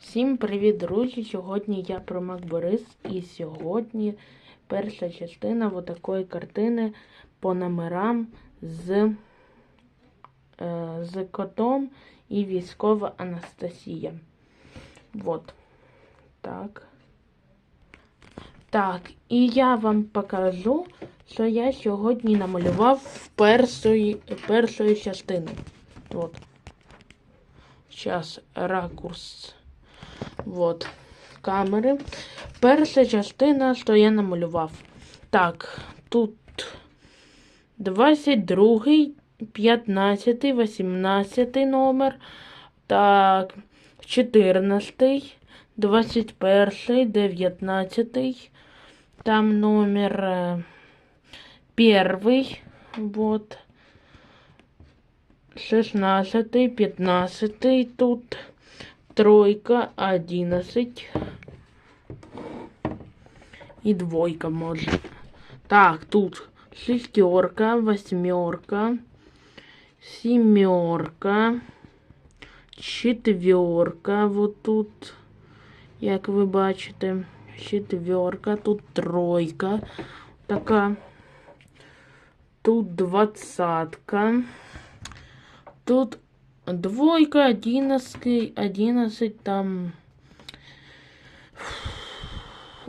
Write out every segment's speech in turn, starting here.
Всім привіт, друзі! Сьогодні я Промак Борис і сьогодні перша частина отакої картини по номерам з, е, з котом і військова Анастасія. Вот. Так. Так, і я вам покажу, що я сьогодні намалював першої, першої частини. Вот. Зараз ракурс. Вот. Камери. Перша частина, що я намалював. Так, тут 22, 15, 18 номер. Так, 14, 21, 19. Там номер перший. Вот. 16, 15 тут. Тройка, 11. И двойка может. Так, тут шестерка, восьмерка, семерка, четверка. Вот тут, як ви бачите, четверка, тут тройка. Така. Тут двадцатка. Тут Двойка, одиннадцать, одиннадцать там.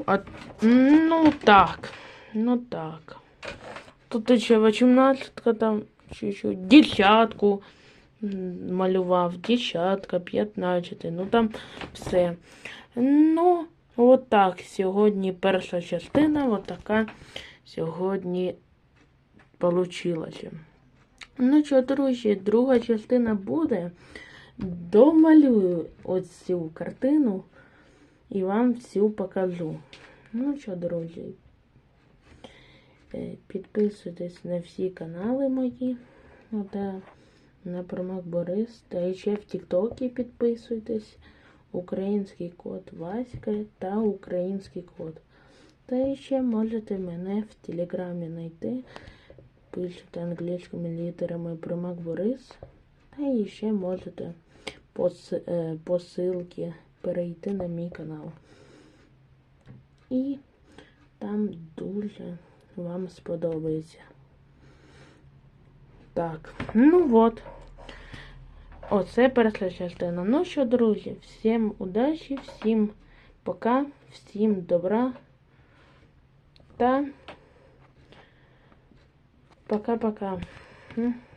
От, ну так. Ну так. Тут еще 18 там чуть-чуть. Десятку малював. Десятка, 15. Ну там все. Ну, от так. Сьогодні перша частина. От така сьогодні получилася. Ну що, друзі, друга частина буде. Домалюю оцю картину і вам всю покажу. Ну що, друзі, е, підписуйтесь на всі канали мої. Та на Промак Борис. Та ще в Тіктокі підписуйтесь. Український код Васька та український код. Та ще можете мене в Телеграмі знайти пишете англійськими літерами Примак Борис. Та і ще можете по, е, ссылці перейти на мій канал. І там дуже вам сподобається. Так, ну от. Оце перша частина. Ну що, друзі, всім удачі, всім пока, всім добра та Пока-пока.